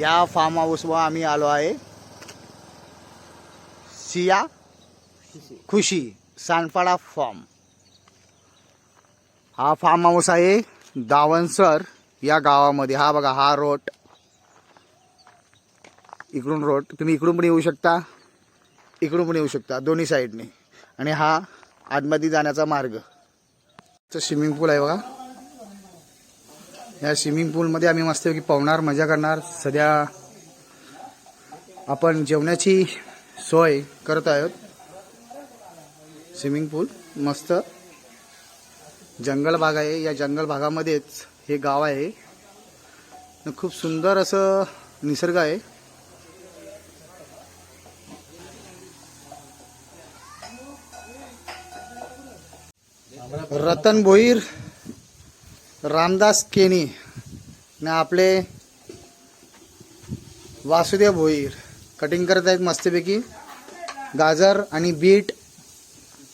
या फार्म हाऊसवर आम्ही आलो आहे. सिया खुशी सानपाडा फार्म हा फार्म हाऊस आहे दावणसर या गावामध्ये. हा बघा हा रोड इकडून रोड तुम्ही इकडून पण येऊ शकता. इकडून पण येऊ शकता दोन्ही साईडने आणि हा आतमध्ये जाण्याचा मार्ग. स्विमिंग पूल आहे बघा. या स्विमिंग पूलमध्ये आम्ही मस्तपैकी पोहणार मजा करणार. सध्या आपण जेवणाची सोय करत आहोत. स्विमिंग पूल मस्त. जंगल भाग आहे. या जंगल भागामध्येच हे गाव आहे. खूप सुंदर असं निसर्ग आहे. रतन भोईर रामदास केनी ना आपले वासुदेव भोईर कटिंग करत आहेत मस्तपैकी. गाजर आणि बीट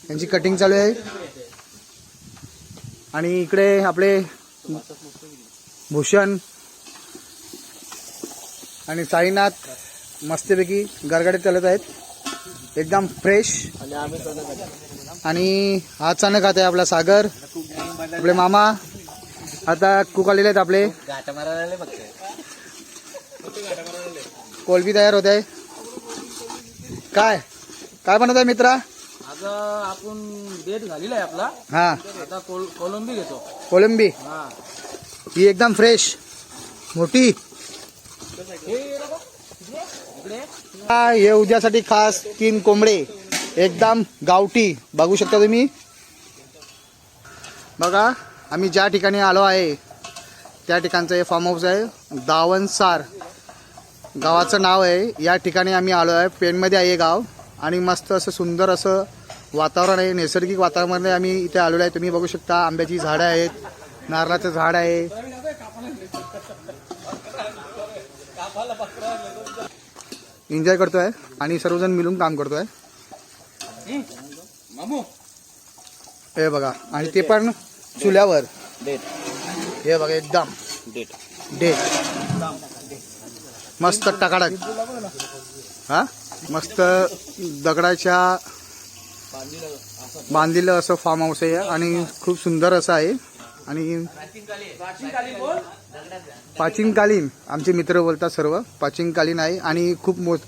यांची कटिंग चालू आहे. आणि इकडे आपले भूषण आणि साईनाथ मस्तपैकी गरगडे चालत आहेत. एकदम फ्रेश आणि हा अचानक आता आहे आपला सागर आपले मामा. आता कुक आलेले आहेत आपले. कोलबी तयार होत. आहे काय? काय बनवत आहे मित्रा? आता आपण डेट झालेला आहे आपला. हा. आता कोल- कोलंबी घेतो. कोलंबी? हा. ही एकदम फ्रेश मोठी. हा, हे उद्यासाठी खास तीन कोंबडे. एकदम गावठी. बघू शकता तुम्ही. बघा. आम्ही ज्या ठिकाणी आलो आहे त्या ठिकाणचं हे फार्म हाऊस आहे दावणसार गावाचं नाव आहे या ठिकाणी आम्ही आलो आहे. पेनमध्ये आहे गाव आणि मस्त असं सुंदर असं वातावरण आहे नैसर्गिक वातावरण आम्ही इथे आलेलो आहे. तुम्ही बघू शकता आंब्याची झाडं आहेत नारळाचं झाड आहे. एन्जॉय करतोय आणि सर्वजण मिळून काम करतोय. हे बघा आणि ते पण चुल्यावर. डेट. हे बघा एकदम डेट. डेट. मस्त टकाडक हा? मस्त दगडाच्या बांधलेलं असं फार्म हाऊस आहे. आणि खूप सुंदर असं आहे. आणि प्राचीनकालीन आमचे मित्र बोलतात सर्व प्राचीनकालीन आहे. आणि खूप मोठ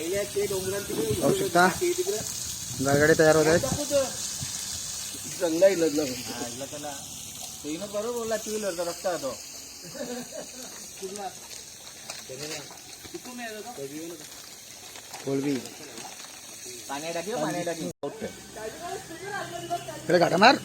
पाहू शकता गारगाडे तयार होत आहेत? चांगला आहे लग्न त्याला तेनं बरोबर बोलला टू व्हीलरचा रस्ता आहे तो. कोलबी पाणी टाकी पाणी टाकी. इकडे घाटा मार.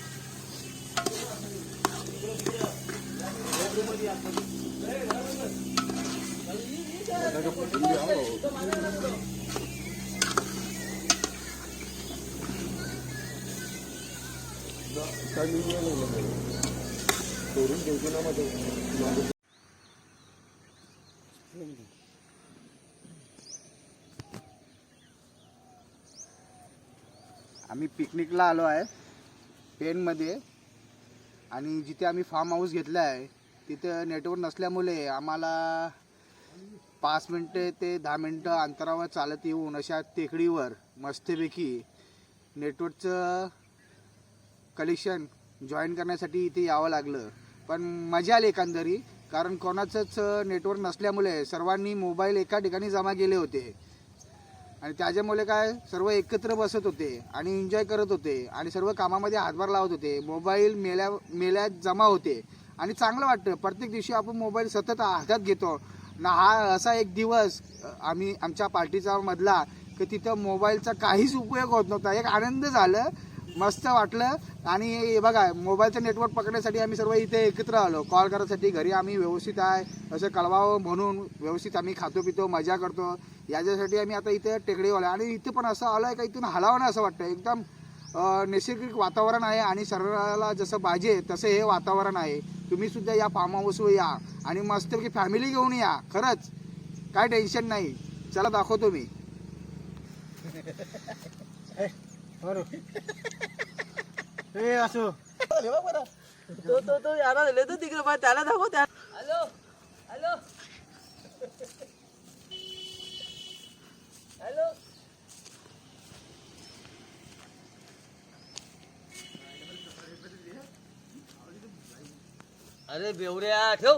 आम्ही पिकनिकला आलो आहे पेनमध्ये आणि जिथे आम्ही फार्म हाऊस घेतलं आहे तिथं नेटवर्क नसल्यामुळे आम्हाला पाच मिनटे ते दहा मिनटं अंतरावर चालत येऊन अशा टेकडीवर मस्तपैकी नेटवर्कचं कलेक्शन जॉईन करण्यासाठी इथे यावं लागलं. पण मजा आली एकंदरी कारण कोणाचंच नेटवर्क नसल्यामुळे सर्वांनी मोबाईल एका ठिकाणी जमा केले होते. आणि त्याच्यामुळे काय सर्व एकत्र बसत होते आणि एन्जॉय करत होते आणि सर्व कामामध्ये हातभार लावत होते. मोबाईल मेल्या मेल्यात जमा होते. आणि चांगलं वाटतं प्रत्येक दिवशी आपण मोबाईल सतत हातात घेतो. ना हा असा एक दिवस आम्ही आमच्या पार्टीचा मधला की तिथं मोबाईलचा काहीच उपयोग होत नव्हता. एक आनंद झालं मस्त वाटलं. आणि हे बघा मोबाईलचं नेटवर्क पकडण्यासाठी आम्ही सर्व इथे एकत्र आलो. कॉल करायसाठी घरी आम्ही व्यवस्थित आहे. असं कळवावं म्हणून व्यवस्थित आम्ही खातो पितो मजा करतो. याच्यासाठी आम्ही आता इथे टेकडीवाला. आलो आणि इथे पण असं आलं आहे का इथून हलावं असं वाटतं एकदम नैसर्गिक वातावरण आहे आणि शरीराला जसं पाहिजे तसं हे वातावरण आहे. तुम्ही सुद्धा या फार्म हाऊसवर या आणि मस्तपैकी फॅमिली घेऊन या. खरंच. काय टेन्शन नाही. चला दाखवतो मी. ए असो. तो तो तो याला दिले तो तिकडे बा त्याला दाखव त्या. Hello hello. हॅलो. अरे बेवड्या ठेव।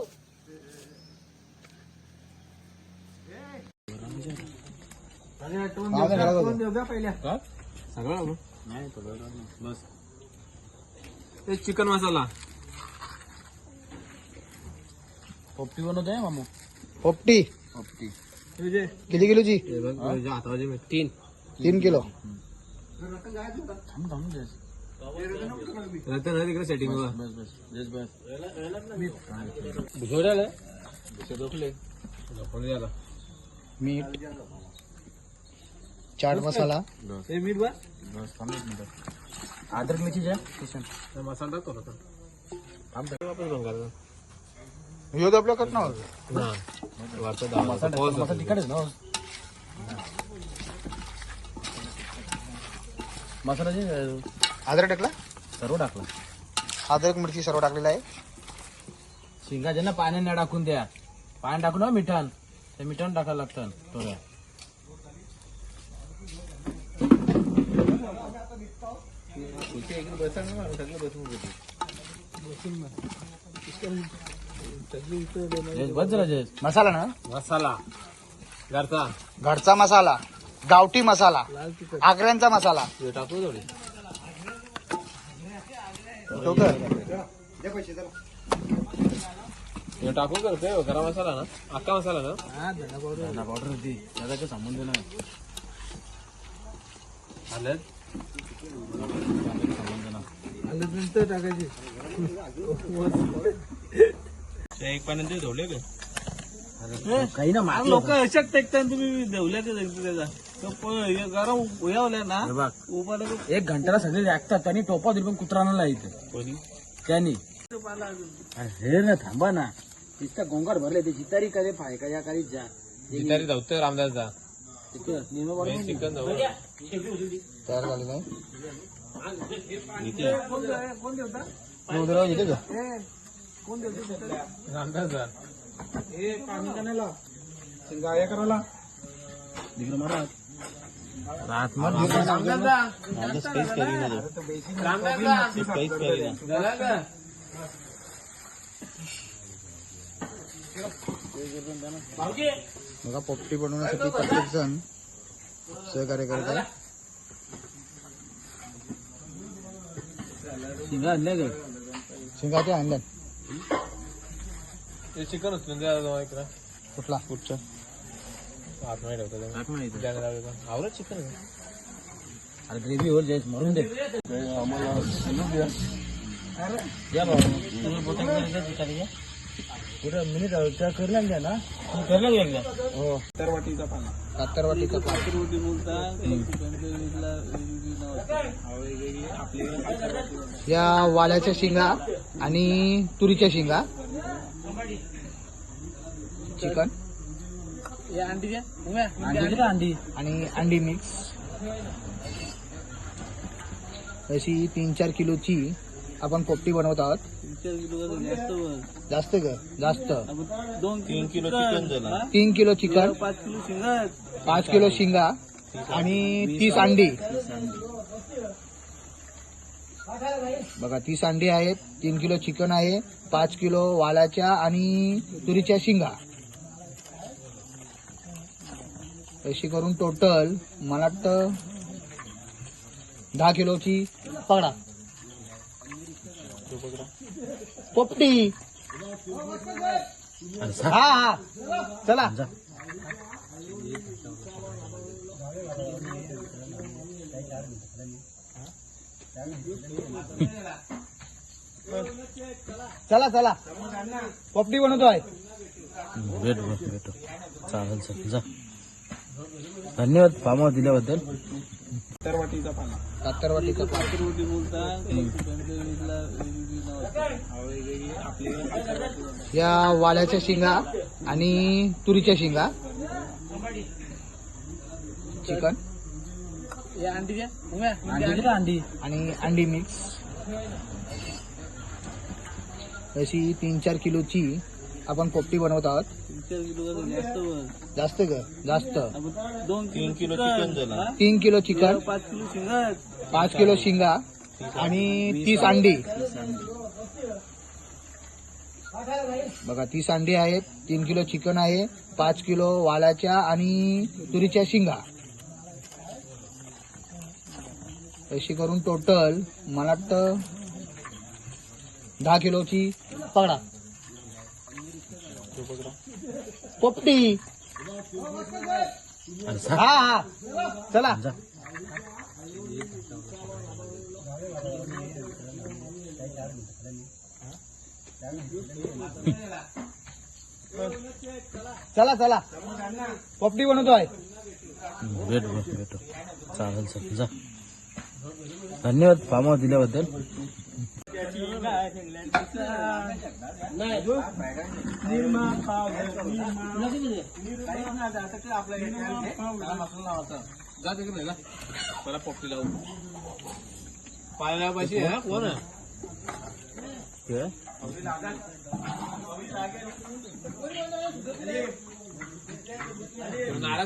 चिकन मसाला. पोपटी बनवतोय मामू? पोपटी. पोपटी. किती किलोची? तीन तीन किलो. थांब थांब जस रतन आहे तिकडे सेटिंग बस बस जस बस मीठ चाट मसाला। हे मीठ बा बस। थांब एक मिनिट। अद्रक मिरची जा। किशन मसाला टाकतो ना वापस बंद आपल्या कट ना ना वरचा डावा मसाला तिकडच ना मसाला जे अद्रक टाकला? सर्व टाकला. अद्रक मिरची सर्व टाकलेला आहे. शेंगा ना पाण्याने नाही टाकून द्या. पाणी टाकून मिठान ते मिठान टाकायला लागतं थोडं जयेश, बस जरा जयेश. मसाला ना? मसाला. घरचा. घरचा मसाला गावठी मसाला आगऱ्यांचा मसाला. टाकू थोडी. हे टाकू करते गरम मसाला ना अख्खा मसाला ना. धना पावडर होती. त्याचा काही संबंध नाही. हळद संबंध नाही एक पाण्यात धुवले का? काही ना लोक अशात टेकतात तुम्ही धुवल्या का? त्याचा हे उयावल्या ना. हे बघ. एक घंट्याला सगळे ऐकतात त्यांनी टोपा दिली पण कुत्रा आणला इथे. कोणी? त्यांनी. हे ना थांबा ना. तिथं गोंगाट भरले ते जितारी करे फाय? का या करीत जा. जितारी धावतोय रामदास जा तिथं निम्मे बरोबर चिकन धाव तयार झालेला आहे इथे. उदरावर येते का रामदास जा तिकडे मारा रात बघा पोपटी बनवण्यासाठी प्रत्येक जण सहकार्य करत आहे शिंगा आणल्या ग शिंगाचे आणलं ते चिकन उचलून द्या इकडं. कुठला? कुठचं आतमध्ये ठेवतो टाक ना इथं. त्याने लावलं आवडत चिकन अरे ग्रेव्ही वर जायच मरून दे. या मिनिट त्या ना. हो. पाला. बोलता या वाल्याच्या शिंगा आणि तुरीच्या शिंगा. चिकन. अंडी अंडी आणि अंडी मिक्स अशी तीन चार किलोची आपण पोपटी बनवत आहोत. जास्त ग जास्त. दोन तीन किलो चिकन. झाला. तीन किलो चिकन. पाच किलो शिंगात पाच किलो शिंगा आणि तीस अंडी. बघा तीस अंडी आहेत तीन किलो चिकन आहे पाच किलो वालाच्या आणि तुरीच्या शिंगा. अशी करून टोटल मला वाटतं दहा किलोची पकडा. पोपटी. हा हा. चला. चला चला. पोपटी बनवतोय. भेट भेट भेटो. चालेल सर जा. धन्यवाद फार्मावर दिल्याबद्दल. पाला कातरवाटीचा बोलता या वाल्याच्या शिंगा आणि तुरीच्या शिंगा. चिकन. ना अंडी आणि अंडी मिक्स. अशी तीन चार किलोची आपण पोपटी बनवत आहोत. जास्त ग जास्त दोन तीन किलो चिकन. हा? तीन किलो चिकन. पाच किलो शिंगात पाच किलो शिंगा आणि तीस अंडी. बघा तीस अंडी आहेत तीन किलो चिकन आहे पाच किलो वालाच्या आणि तुरीच्या शिंगा. अशी करून टोटल मला वाटतं दहा किलोची पकडा. पोपटी. हा हा. चला. चला चला. पोपटी बनवतोय. भेट भेट भेटो. चालेल सर जा. धन्यवाद फार्मावर दिल्याबद्दल. पायाला पाहिजे हा कोण आहे? काय?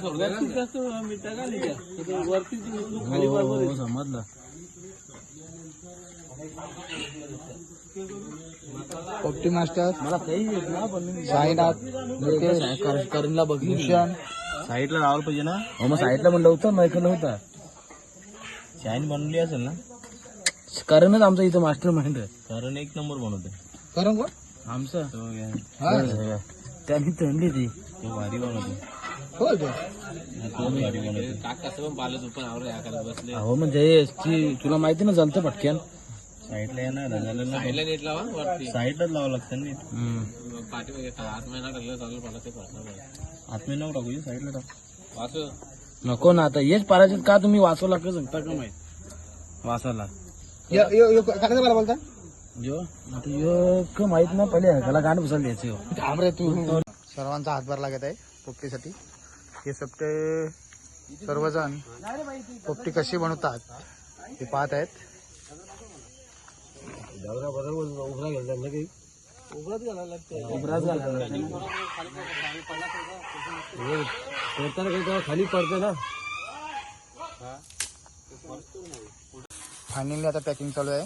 वरती जास्त मिठा घाली द्या. तिथं वरती तू खाली हो, हो, हो, समजलं पोपटी मास्टर मला काही येत ना पण मी साईनाथ नितेश करीनला बघितलं भूषण साईडला लावायला पाहिजे ना. हो मग साईडला म्हणलं होतं मैकल होता. शाईन बनवली असेल ना? करणच आमचा इथं मास्टर माइंड आहे कारण एक नंबर बनवते करून कोण? आमचा. हा? त्यांनी तणली ती. तो भारी बनवते हो हो म्हणजे तुला माहिती ना जमतं पटक्यान. साईडला येणार साईडलाच लावावं लागतं नीट. आतमध्ये नको टाकू साईडला टाक. नको ना आता हेच पारायचे का तुम्ही वाचवला का सांगता का माहीत? वाचायला यो- यो- यो- काय मला बोलता? जो आता यो क माहीत ना पहिले ह्याला गाणं बसायला द्यायचं. थांब रे तू. सर्वांचा हातभार लागत आहे पोपटीसाठी. हे सगळे सर्वजण पोपटी कशी बनवतात हे पाहत आहेत. उभराच घालायला लागतं. हे करताना काही तेव्हा खाली पडतं ना. फायनली आता पॅकिंग चालू आहे.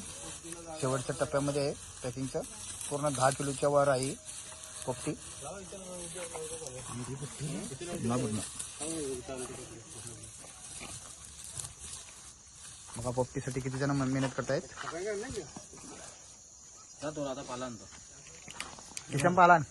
शेवटच्या टप्प्यामध्ये आहे पॅकिंगचं पूर्ण दहा किलोच्या वर आहे पोपटी बघा पोपटीसाठी किती जण मेहनत करतायत. थोडा आता पाला आणतो किशन पालान